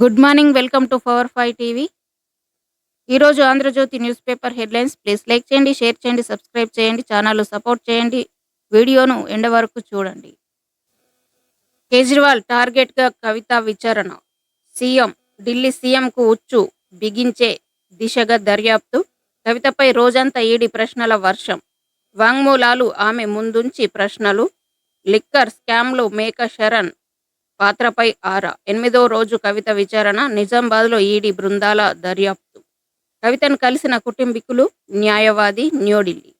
Good morning welcome to power five TV. ఈరోజు Andhrajyothi news paper headlines. Please like చేయండి share చేయండి subscribe చేయండి channel support చేయండి. వీడియోను ఎండ వరకు చూడండి. కేజ్రీవాల్ టార్గెట్గా కవిత విచారణ. సీఎం ఢిల్లీ సీఎంకు ఉచ్చు బిగించే దిశగా దర్యాప్తు. కవితపై రోజంతా ఈడి ప్రశ్నల వర్షం. వాంగ్మూలాలు ఆమె ముందుంచి ప్రశ్నలు. లిక్కర్ స్కామ్లో మేక శరణ్ పాత్రపై ఆరా. ఎనిమిదో రోజు కవిత విచారణ. నిజామాబాద్లో ఈడీ బృందాల దర్యాప్తు. కవితను కలిసిన కుటుంబీకులు న్యాయవాది న్యూఢిల్లీ.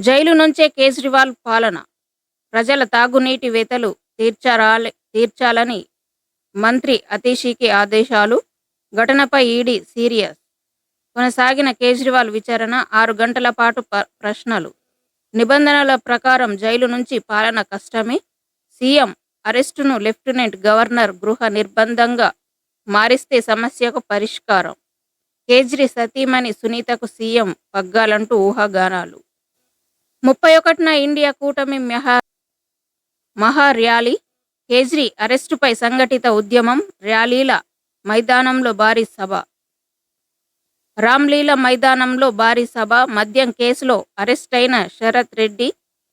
జైలు నుంచే కేజ్రీవాల్ పాలన. ప్రజల తాగునీటి వేతలు తీర్చారాలే తీర్చాలని మంత్రి అతీషికి ఆదేశాలు. ఘటనపై ఈడీ సీరియస్. కొనసాగిన కేజ్రీవాల్ విచారణ. ఆరు గంటల పాటు ప్రశ్నలు. నిబంధనల ప్రకారం జైలు నుంచి పాలన కష్టమే. సీఎం అరెస్టును లెఫ్టినెంట్ గవర్నర్ గృహ నిర్బంధంగా మారిస్తే సమస్యకు పరిష్కారం. కేజ్రీ సతీమణి సునీతకు సీఎం పగ్గాలంటూ ఊహాగానాలు. ముప్పై ఒకటిన ఇండియా కూటమి మెహా మహా ర్యాలీ కేజ్రీ అరెస్టుపై సంఘటిత ఉద్యమం ర్యాలీల మైదానంలో భారీ సభ. రామ్లీల మైదానంలో భారీ సభ మద్యం కేసులో అరెస్ట్ అయిన శరత్ రెడ్డి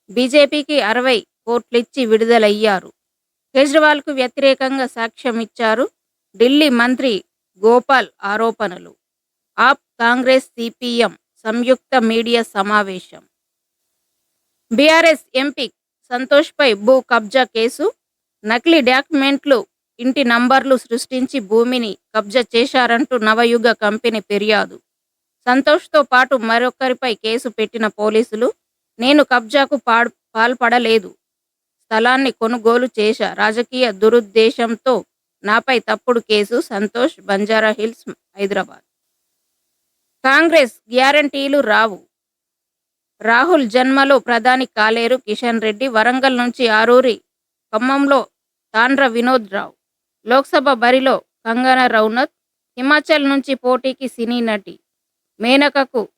బీజేపీకి అరవై కోట్లిచ్చి విడుదలయ్యారు. కేజ్రీవాల్కు వ్యతిరేకంగా సాక్ష్యం ఇచ్చారు ఢిల్లీ మంత్రి గోపాల్ ఆరోపణలు. ఆప్ కాంగ్రెస్ సిపిఎం సంయుక్త మీడియా సమావేశం. బీఆర్ఎస్ ఎంపీ సంతోష్పై భూ కబ్జా కేసు నకిలీ డాక్యుమెంట్లు ఇంటి నంబర్లు సృష్టించి భూమిని కబ్జా చేశారంటూ నవయుగ కంపెనీ ఫిర్యాదు. సంతోష్తో పాటు మరొకరిపై కేసు పెట్టిన పోలీసులు నేను కబ్జాకు పాడ్ పాల్పడలేదు స్థలాన్ని కొనుగోలు చేశా. రాజకీయ దురుద్దేశంతో నాపై తప్పుడు కేసు సంతోష్ బంజారా హిల్స్ హైదరాబాద్. కాంగ్రెస్ గ్యారంటీలు రావు. రాహుల్ జన్మలో ప్రధాని కాలేరు కిషన్ రెడ్డి వరంగల్ నుంచి ఆరూరి ఖమ్మంలో తాండ్ర వినోద్ రావు. లోక్సభ బరిలో కంగనా రౌనత్ హిమాచల్ నుంచి పోటీకి సినీ నటి మేనకకు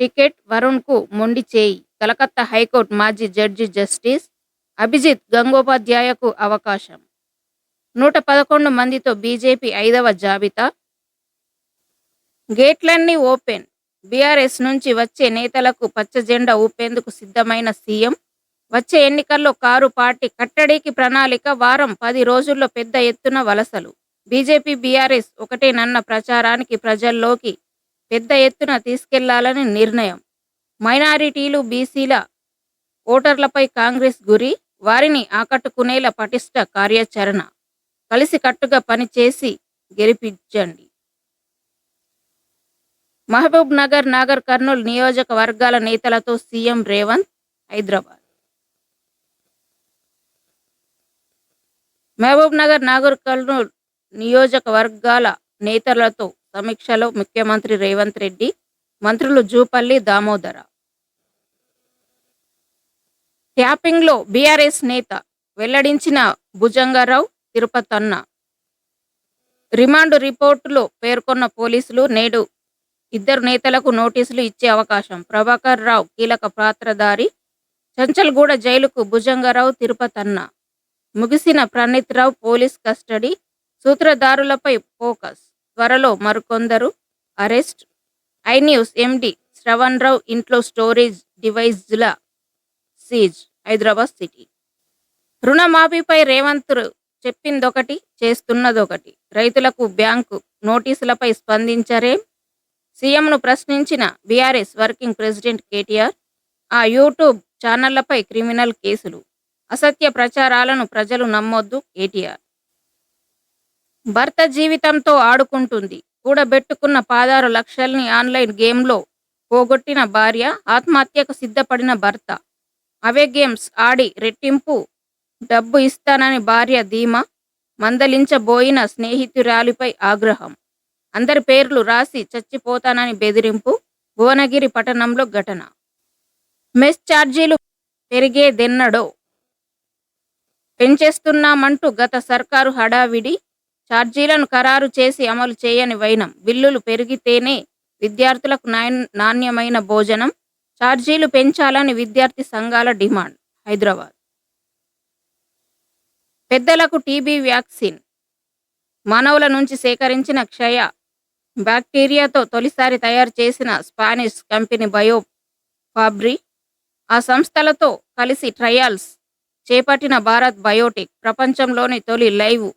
టికెట్ వరుణ్కు మొండి చేయి. కలకత్తా హైకోర్టు మాజీ జడ్జి జస్టిస్ అభిజిత్ గంగోపాధ్యాయకు అవకాశం. నూట పదకొండు మందితో బీజేపీ ఐదవ జాబితా. గేట్లన్నీ ఓపెన్. బీఆర్ఎస్ నుంచి వచ్చే నేతలకు పచ్చ జెండా ఊపేందుకు సిద్ధమైన సీఎం. వచ్చే ఎన్నికల్లో కారు పార్టీ కట్టడికి ప్రణాళిక వారం పది రోజుల్లో పెద్ద ఎత్తున వలసలు. బీజేపీ బీఆర్ఎస్ ఒకటేనన్న ప్రచారానికి ప్రజల్లోకి పెద్ద ఎత్తున తీసుకెళ్ళాలని నిర్ణయం. మైనారిటీలు బీసీల ఓటర్లపై కాంగ్రెస్ గురి. వారిని ఆకట్టుకునేలా పటిష్ట కార్యాచరణ. కలిసి కట్టుగా పనిచేసి గెలిపించండి. మహబూబ్ నగర్ నాగర్ కర్నూలు నియోజకవర్గాల నేతలతో సీఎం రేవంత్ హైదరాబాద్. మహబూబ్ నగర్ నాగర్ కర్నూలు నియోజకవర్గాల నేతలతో సమీక్షలో ముఖ్యమంత్రి రేవంత్ రెడ్డి మంత్రులు జూపల్లి దామోదర. ట్యాపింగ్లో బీఆర్ఎస్ నేత వెల్లడించిన భుజంగారావు తిరుపతన్న. రిమాండ్ రిపోర్టులో పేర్కొన్న పోలీసులు నేడు ఇద్దరు నేతలకు నోటీసులు ఇచ్చే అవకాశం. ప్రభాకర్ రావు కీలక పాత్రధారి. చంచల్గూడ జైలుకు భుజంగారావు తిరుపతన్న. ముగిసిన ప్రణీత్ రావు పోలీస్ కస్టడీ. సూత్రధారులపై ఫోకస్. త్వరలో మరికొందరు arrest. I news MD Sravan Rao ఇంట్లో స్టోరేజ్ డివైజ్ల సీజ్. హైదరాబాద్ సిటీ. రుణమాఫీపై రేవంత్ చెప్పిందొకటి చేస్తున్నదొకటి. రైతులకు బ్యాంకు నోటీసులపై స్పందించరే? సీఎంను ప్రశ్నించిన బీఆర్ఎస్ వర్కింగ్ ప్రెసిడెంట్ కేటీఆర్ ఆ యూట్యూబ్ ఛానళ్ళపై క్రిమినల్ కేసులు అసత్య ప్రచారాలను ప్రజలు నమ్మొద్దు కేటీఆర్. భర్త జీవితంతో ఆడుకుంటుంది కూడబెట్టుకున్న పాదారు లక్షల్ని ఆన్లైన్ గేమ్లో పోగొట్టిన భార్య ఆత్మహత్యకు సిద్ధపడిన భర్త. అవే గేమ్స్ ఆడి రెట్టింపు డబ్బు ఇస్తానని భార్య ధీమా మందలించబోయిన స్నేహితురాలిపై ఆగ్రహం. అందరి పేర్లు రాసి చచ్చిపోతానని బెదిరింపు భువనగిరి పట్టణంలో ఘటన. మెస్ ఛార్జీలు పెరిగేదెన్నడో పెంచేస్తున్నామంటూ గత సర్కారు హడావిడి ఛార్జీలను ఖరారు చేసి అమలు చేయని వైనం బిల్లులు పెరిగితేనే విద్యార్థులకు నాణ్యమైన భోజనం ఛార్జీలు పెంచాలని విద్యార్థి సంఘాల డిమాండ్ హైదరాబాద్. పెద్దలకు టీబీ వ్యాక్సిన్ మానవుల నుంచి సేకరించిన క్షయ బ్యాక్టీరియాతో తొలిసారి తయారు చేసిన స్పానిష్ కంపెనీ బయో ఫాబ్రీ ఆ సంస్థలతో కలిసి ట్రయల్స్ చేపట్టిన భారత్ బయోటెక్ ప్రపంచంలోని తొలి లైవ్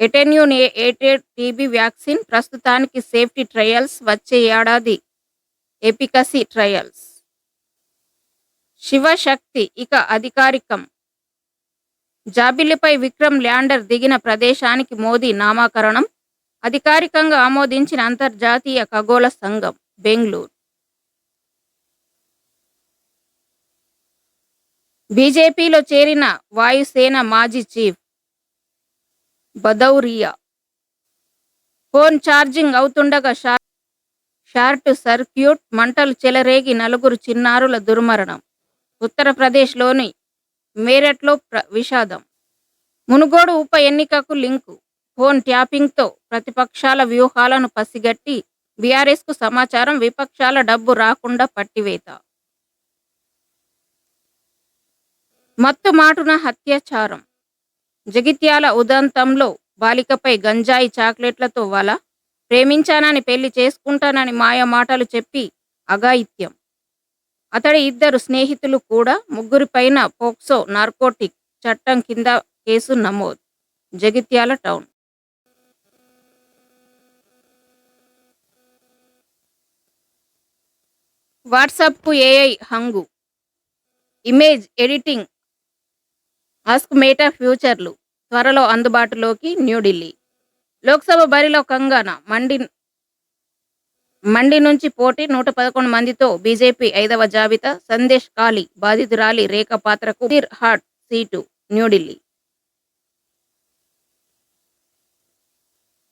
ఎటెన్యూనేటెడ్ టీబీ వ్యాక్సిన్. ప్రస్తుతానికి సేఫ్టీ ట్రయల్స్ వచ్చే ఏడాది ఎపికసీ ట్రయల్స్. శివశక్తి ఇక అధికారికం. జాబిలిపై విక్రమ్ ల్యాండర్ దిగిన ప్రదేశానికి మోదీ నామకరణం అధికారికంగా ఆమోదించిన అంతర్జాతీయ ఖగోళ సంఘం బెంగళూరు. బీజేపీలో చేరిన వాయుసేన మాజీ చీఫ్ బదౌరియా. ఫోన్ ఛార్జింగ్ అవుతుండగా షార్ట్ సర్క్యూట్ మంటలు చెలరేగి నలుగురు చిన్నారుల దుర్మరణం. ఉత్తరప్రదేశ్లోని మేరట్లో ప్ర- విషాదం. మునుగోడు ఉప ఎన్నికకు లింకు. ఫోన్ ట్యాపింగ్తో ప్రతిపక్షాల వ్యూహాలను పసిగట్టి బీఆర్ఎస్కు సమాచారం విపక్షాల డబ్బు రాకుండా పట్టివేత. మత్తు మాటున హత్యాచారం. జగిత్యాల ఉదంతంలో బాలికపై గంజాయి చాక్లెట్లతో వల ప్రేమించానని పెళ్ళి చేసుకుంటానని మాయ మాటలు చెప్పి అఘాయిత్యం. అతడి ఇద్దరు స్నేహితులు కూడా ముగ్గురిపైన పోక్సో నార్కోటిక్ చట్టం కింద కేసు నమోదు. జగిత్యాల టౌన్. వాట్సాప్కు AI హంగు. Image editing. Ask Meta ఫ్యూచర్లు. త్వరలో అందుబాటులోకి న్యూఢిల్లీ లోక్సభ బరిలో కంగన మండి మండి నుంచి పోటీ నూట పదకొండు మందితో బీజేపీ ఐదవ జాబితా సందేశ్ కాలి బాధితురాలి రేఖ పాత్రకు హాట్ సీటు న్యూఢిల్లీ.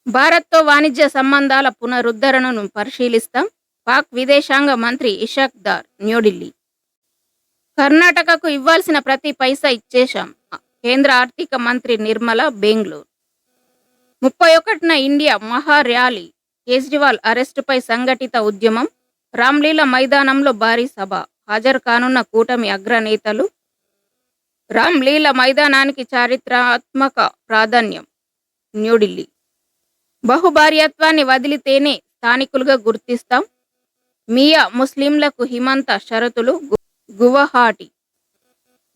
భారత్తో వాణిజ్య సంబంధాల పునరుద్ధరణను పరిశీలిస్తాం. పాక్ విదేశాంగ మంత్రి ఇషాక్ దార్ న్యూఢిల్లీ. కర్ణాటకకు ఇవ్వాల్సిన ప్రతి పైసా ఇచ్చేశాం. కేంద్ర ఆర్థిక మంత్రి నిర్మల బెంగళూరు. ముప్పై ఒకటిన ఇండియా మహా ర్యాలీ కేజ్రీవాల్ అరెస్టుపై సంఘటిత ఉద్యమం రామ్లీలా మైదానంలో భారీ సభ హాజరు కానున్న కూటమి అగ్రనేతలు రామ్లీలా మైదానానికి చారిత్రాత్మక ప్రాధాన్యం న్యూఢిల్లీ. బహుభార్యత్వాన్ని వదిలితేనే స్థానికులుగా గుర్తిస్తాం. మియా ముస్లింలకు హిమంత షరతులు గు- గువహాటి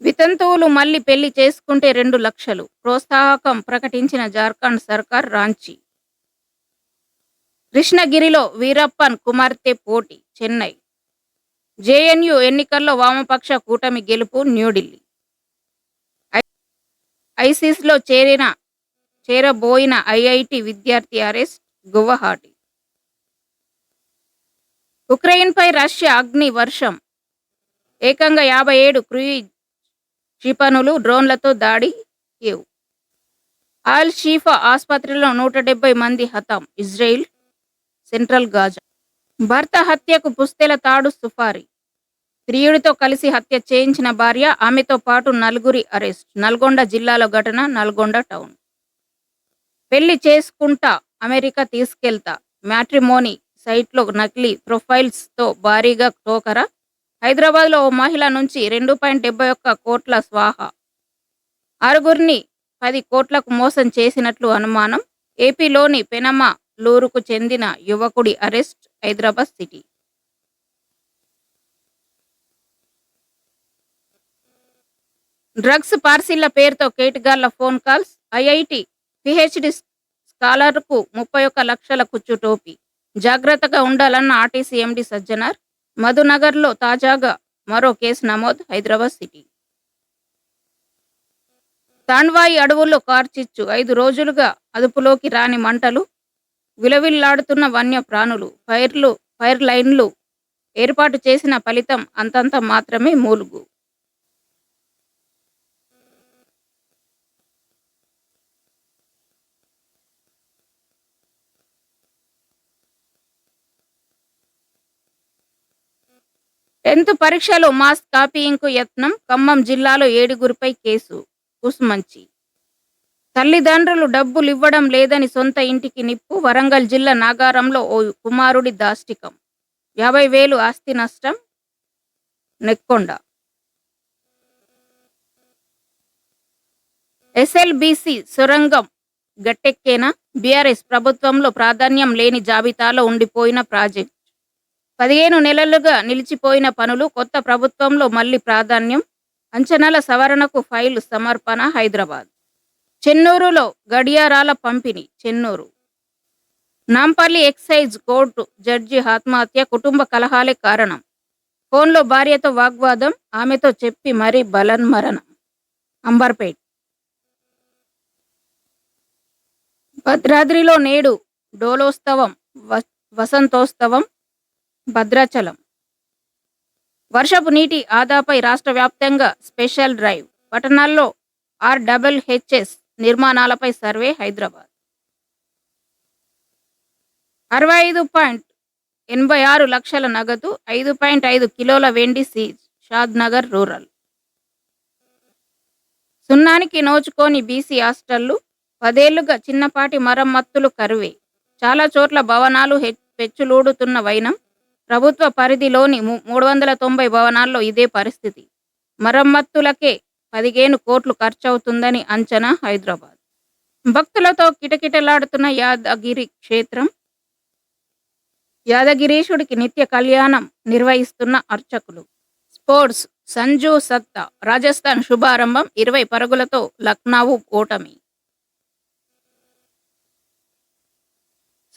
వితంతువులు మళ్ళీ పెళ్ళి చేసుకుంటే రెండు లక్షలు. ప్రోత్సాహకం ప్రకటించిన జార్ఖండ్ సర్కార్ రాంచీ. కృష్ణగిరిలో వీరప్పన్ కుమార్తె పోటీ చెన్నై. జేఎన్యు ఎన్నికల్లో వామపక్ష కూటమి గెలుపు న్యూఢిల్లీ. ఐసిస్లో చేరిన చేరబోయిన ఐఐటి విద్యార్థి అరెస్ట్ గువహాటి. ఉక్రెయిన్పై రష్యా అగ్ని వర్షం ఏకంగా యాభై ఏడు క్రూయిజ్ క్షిపణులు డ్రోన్లతో దాడి కేవ్ ఆల్ షీఫా ఆసుపత్రిలో నూట డెబ్బై మంది హతం. Israel central Gaza. భర్త హత్యకు పుస్తెల తాడు సుఫారీ. ప్రియుడితో కలిసి హత్య చేయించిన భార్య ఆమెతో పాటు నలుగురి అరెస్ట్. నల్గొండ జిల్లాలో ఘటన నల్గొండ టౌన్. పెళ్ళి చేసుకుంటా అమెరికా తీసుకెళ్తా. మ్యాట్రిమోనీ సైట్లో నకిలీ ప్రొఫైల్స్తో భారీగా టోకర హైదరాబాద్లో ఓ మహిళ నుంచి రెండు పాయింట్ డెబ్బై ఒక్క కోట్ల స్వాహ. ఆరుగురిని పది కోట్లకు మోసం చేసినట్లు అనుమానం ఏపీలోని పెనమ లూరుకు చెందిన యువకుడి అరెస్ట్ హైదరాబాద్ సిటీ. డ్రగ్స్ పార్సిళ్ళ పేరుతో కేటగాళ్ళ ఫోన్ కాల్స్ ఐఐటి పిహెచ్డి స్కాలర్కు ముప్పై ఒక్క లక్షల కుచ్చు టోపీ జాగ్రత్తగా ఉండాలన్న ఆర్టీసీ ఎండి సజ్జనార్ మధునగర్లో తాజాగా మరో కేసు నమోదు హైదరాబాద్ సిటీ. తాండ్వాయి అడవుల్లో కార్చిచ్చు. ఐదు రోజులుగా అదుపులోకి రాని మంటలు విలవిల్లాడుతున్న వన్య ప్రాణులు ఫైర్లు ఫైర్ లైన్లు ఏర్పాటు చేసిన ఫలితం అంతంత మాత్రమే మూలుగు. టెన్త్ పరీక్షలో మాస్ కాపీయింగ్కు యత్నం ఖమ్మం జిల్లాలో ఏడుగురిపై కేసు. కుసుమంచి తల్లిదండ్రులు డబ్బులు ఇవ్వడం లేదని సొంత ఇంటికి నిప్పు వరంగల్ జిల్లా నాగారంలో ఓ కుమారుడి దాష్టికం. యాభై వేలు ఆస్తి నష్టం. నెక్కొండ. ఎస్ఎల్బిసి సొరంగం గట్టెక్కేనా? బీఆర్ఎస్ ప్రభుత్వంలో ప్రాధాన్యం లేని జాబితాలో ఉండిపోయిన ప్రాజెక్ట్. పదిహేను నెలలుగా నిలిచిపోయిన పనులు కొత్త ప్రభుత్వంలో మళ్ళీ ప్రాధాన్యం. అంచనాల సవరణకు ఫైలు సమర్పణ హైదరాబాద్. చెన్నూరులో గడియారాల పంపిణీ Chennur. Nampally excise court judge ఆత్మహత్య కుటుంబ కలహాలే కారణం. ఫోన్లో భార్యతో వాగ్వాదం ఆమెతో చెప్పి మరీ బలన్మరణం అంబర్పేట్. భద్రాద్రిలో నేడు డోలోత్సవం వసంతోత్సవం భద్రాచలం. వర్షపు నీటి ఆదాపై రాష్ట్ర వ్యాప్తంగా స్పెషల్ డ్రైవ్. పట్టణాల్లో ఆర్ డబుల్ హెచ్ఎస్ నిర్మాణాలపై సర్వే హైదరాబాద్. అరవై ఐదు పాయింట్ ఎనభై ఆరు లక్షల నగదు ఐదు పాయింట్ ఐదు కిలోల వెండి సీజ్ షాద్ నగర్ రూరల్. సున్నానికి నోచుకోని బీసీ హాస్టళ్ళు పదేళ్ళుగా చిన్నపాటి మరమ్మత్తులు కరువే. చాలా చోట్ల భవనాలు హె- పెచ్చులూడుతున్న వైనం ప్రభుత్వ పరిధిలోని మూడు వందల తొంభై భవనాల్లో ఇదే పరిస్థితి. మరమ్మత్తులకే పదిహేను కోట్లు ఖర్చవుతుందని అంచనా హైదరాబాద్. భక్తులతో కిటకిటలాడుతున్న యాదగిరి క్షేత్రం యాదగిరీషుడికి నిత్య కళ్యాణం నిర్వహిస్తున్న అర్చకులు. స్పోర్ట్స్ సంజు సత్తా రాజస్థాన్ శుభారంభం ఇరవై పరుగులతో లక్నౌ ఓటమి.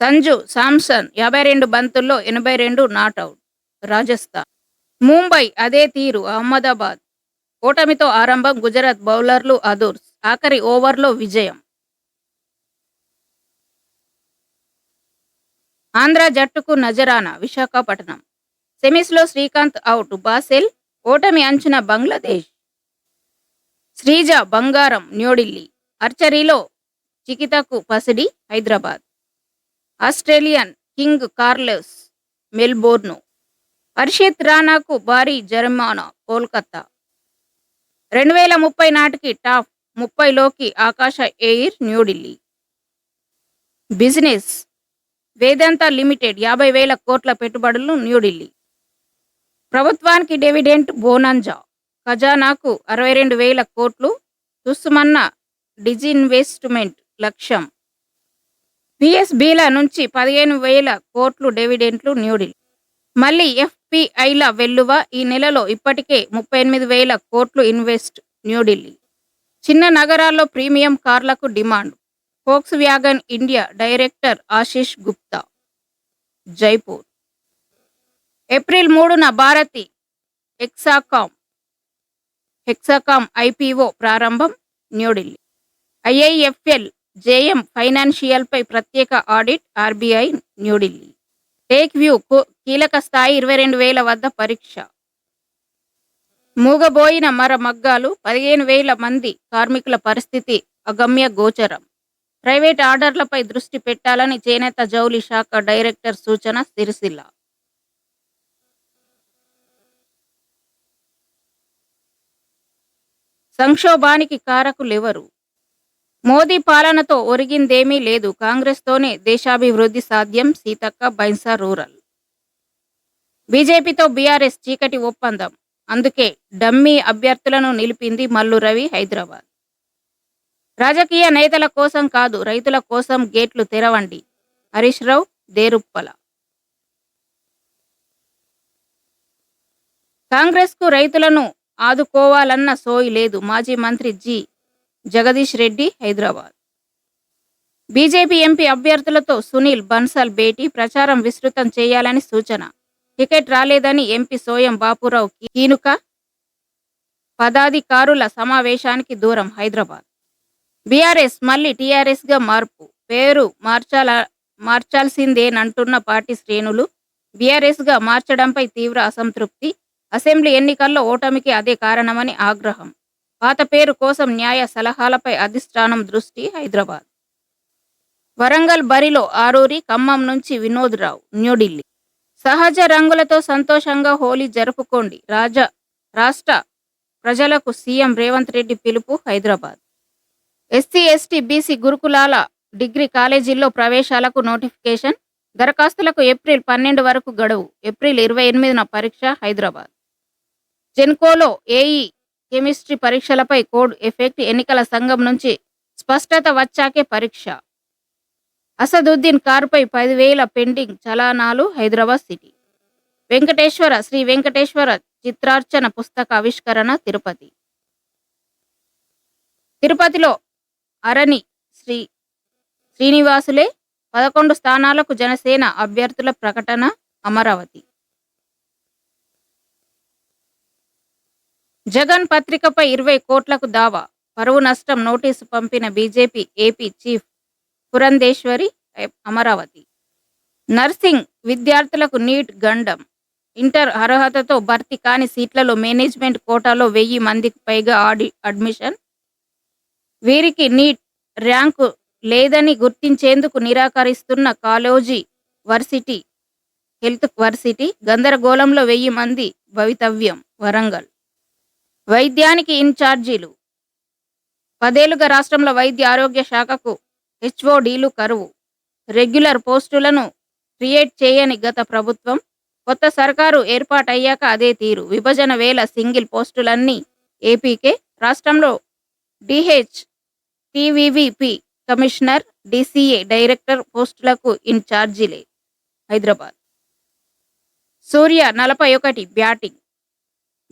సంజు సామ్సన్ యాభై రెండు బంతుల్లో ఎనభై రెండు నాటౌట్ రాజస్థాన్. ముంబై అదే తీరు అహ్మదాబాద్. ఓటమితో ఆరంభం గుజరాత్ బౌలర్లు అదూర్స్. ఆఖరి ఓవర్లో విజయం. ఆంధ్ర జట్టుకు నజరానా విశాఖపట్నం. సెమీస్లో శ్రీకాంత్ అవుట్ బాసెల్. ఓటమి అంచనా బంగ్లాదేశ్. శ్రీజ బంగారం న్యూఢిల్లీ. ఆర్చరీలో చికితకు పసిడి Hyderabad. Australian king కార్లెస్ Melbourne. Arshit రాణాకు భారీ జరిమానా కోల్కతా. రెండు వేల ముప్పై నాటికి top ముప్పైలోకి Akasa Air New Delhi. Business Vedanta limited యాభై వేల కోట్ల పెట్టుబడులు న్యూఢిల్లీ. ప్రభుత్వానికి డివిడెంట్ బోనంజా. ఖజానాకు అరవై రెండు వేల కోట్లు తుస్సుమన్న డిజిన్వెస్ట్మెంట్ లక్ష్యం. పిఎస్బిల నుంచి పదిహేను వేల కోట్లు డివిడెంట్లు న్యూఢిల్లీ మళ్ళీ ఎఫ్పిఐల వెల్లువ ఈ నెలలో ఇప్పటికే ముప్పై ఎనిమిది వేల కోట్లు ఇన్వెస్ట్ న్యూఢిల్లీ చిన్న నగరాల్లో premium కార్లకు demand. Volkswagen India director Ashish Gupta. Jaipur. April మూడున భారతి హెక్సాకామ్ హెక్సాకామ్ ఐపీఓ ప్రారంభం న్యూఢిల్లీ ఐఐఎఫ్ఎల్ జేఎం ఫైనాన్షియల్పై ప్రత్యేక audit RBI New Delhi. Take view కీలక స్థాయి ఇరవై రెండు వేల వద్ద పరీక్ష. మూగబోయిన మర మగ్గాలు పదిహేను వేల మంది కార్మికుల పరిస్థితి అగమ్య గోచరం. ప్రైవేట్ ఆర్డర్లపై దృష్టి పెట్టాలని చేనేత జౌలి శాఖ డైరెక్టర్ సూచన సిరిసిల్ల. సంక్షోభానికి కారకులెవరు? మోదీ పాలనతో ఒరిగిందేమీ లేదు. కాంగ్రెస్తోనే దేశాభివృద్ధి సాధ్యం. సీతక్క బైన్సా రూరల్. బీజేపీతో బీఆర్ఎస్ చీకటి ఒప్పందం. అందుకే డమ్మీ అభ్యర్థులను నిలిపింది మల్లు రవి హైదరాబాద్. రాజకీయ నేతల కోసం కాదు రైతుల కోసం గేట్లు తెరవండి. హరీష్ రావు దేరుప్పల. కాంగ్రెస్కు రైతులను ఆదుకోవాలన్న సోయి లేదు. మాజీ మంత్రి G. Jagadish Reddy Hyderabad. BJP MP అభ్యర్థులతో Sunil Bansal భేటీ ప్రచారం విస్తృతం చేయాలని సూచన. టికెట్ రాలేదని ఎంపీ సోయం బాపురావు కీనుక పదాధికారుల సమావేశానికి దూరం హైదరాబాద్. బీఆర్ఎస్ మళ్ళీ టీఆర్ఎస్గా మార్పు. పేరు మార్చాల మార్చాల్సిందేనంటున్న పార్టీ శ్రేణులు బీఆర్ఎస్గా మార్చడంపై తీవ్ర అసంతృప్తి. అసెంబ్లీ ఎన్నికల్లో ఓటమికి అదే కారణమని ఆగ్రహం. పాత పేరు కోసం న్యాయ సలహాలపై అధిష్టానం దృష్టి హైదరాబాద్. వరంగల్ బరిలో ఆరూరి ఖమ్మం నుంచి వినోద్ రావు న్యూఢిల్లీ. సహజ రంగులతో సంతోషంగా హోలీ జరుపుకోండి. రాజా రాష్ట్ర ప్రజలకు సీఎం రేవంత్ రెడ్డి పిలుపు హైదరాబాద్. ఎస్సీ ఎస్టీ బీసీ గురుకులాల డిగ్రీ కాలేజీల్లో ప్రవేశాలకు నోటిఫికేషన్. దరఖాస్తులకు ఏప్రిల్ పన్నెండు వరకు గడువు. ఏప్రిల్ ఇరవై ఎనిమిదిన పరీక్ష హైదరాబాద్. జెన్కోలో ఏఈ కెమిస్ట్రీ పరీక్షలపై కోడ్ ఎఫెక్ట్ ఎన్నికల సంఘం నుంచి స్పష్టత వచ్చాకే పరీక్ష. అసదుద్దీన్ కారుపై పదివేల పెండింగ్ చలానాలు హైదరాబాద్ సిటీ. వెంకటేశ్వర శ్రీ వెంకటేశ్వర చిత్రార్చన పుస్తక ఆవిష్కరణ తిరుపతి. తిరుపతిలో అరణి శ్రీ శ్రీనివాసులే పదకొండు స్థానాలకు జనసేన అభ్యర్థుల ప్రకటన అమరావతి. జగన్ పత్రికపై ఇరవై కోట్లకు దావా పరువు నష్టం నోటీసు పంపిన BJP AP chief Purandeswari Amaravati. Nursing విద్యార్థులకు నీట్ గండం ఇంటర్ అర్హతతో భర్తీ కాని సీట్లలో మేనేజ్మెంట్ కోటాలో వెయ్యి మందికి పైగా ఆడి అడ్మిషన్. వీరికి నీట్ ర్యాంకు లేదని గుర్తించేందుకు నిరాకరిస్తున్న కాలేజీ వర్సిటీ హెల్త్ వర్సిటీ గందరగోళంలో వెయ్యి మంది భవితవ్యం వరంగల్. వైద్యానికి ఇన్ఛార్జీలు. పదేళ్ళుగా రాష్ట్రంలో వైద్య ఆరోగ్య శాఖకు హెచ్ఓడీలు కరువు. రెగ్యులర్ పోస్టులను క్రియేట్ చేయని గత ప్రభుత్వం కొత్త సర్కారు ఏర్పాటయ్యాక అదే తీరు. విభజన వేల సింగిల్ పోస్టులన్నీ ఏపీకే రాష్ట్రంలో DH TVVP commissioner DCA director పోస్టులకు ఇన్ఛార్జీలే హైదరాబాద్. సూర్య నలభై ఒకటి బ్యాటింగ్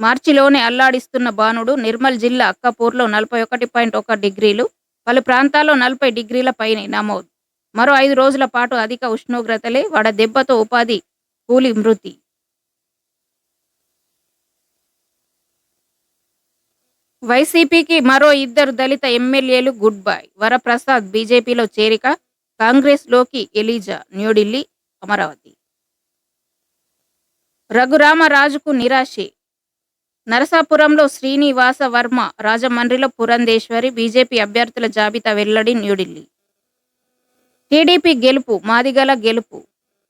మార్చిలోనే అల్లాడిస్తున్న బాణుడు నిర్మల్ జిల్లా అక్కపూర్లో నలభై ఒకటి పాయింట్ ఒక డిగ్రీలు పలు ప్రాంతాల్లో నలభై డిగ్రీల పైనే నమోదు. మరో ఐదు రోజుల పాటు అధిక ఉష్ణోగ్రతలే వడ దెబ్బతో ఉపాధి కూలి మృతి. వైసీపీకి మరో ఇద్దరు దళిత ఎమ్మెల్యేలు గుడ్ బై. వరప్రసాద్ బీజేపీలో చేరిక కాంగ్రెస్లోకి ఎలీజా న్యూఢిల్లీ అమరావతి. రఘురామరాజుకు నిరాశే. నరసాపురంలో శ్రీనివాస వర్మ రాజమండ్రిలో పురంధేశ్వరి బీజేపీ అభ్యర్థుల జాబితా వెల్లడి న్యూఢిల్లీ. టీడీపీ గెలుపు మాదిగల గెలుపు.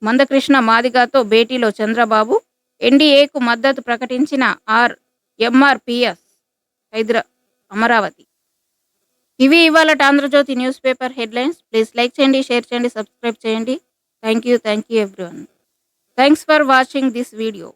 మందకృష్ణ మాదిగతో భేటీలో చంద్రబాబు ఎన్డీఏకు మద్దతు ప్రకటించిన ఆర్ ఎంఆర్పిఎస్ హైదరా అమరావతి. ఇవి ఇవాళ Andhrajyothy news paper headlines. Please like చేయండి షేర్ చేయండి సబ్స్క్రైబ్ చేయండి. Thank you thank you everyone. Thanks for watching this video.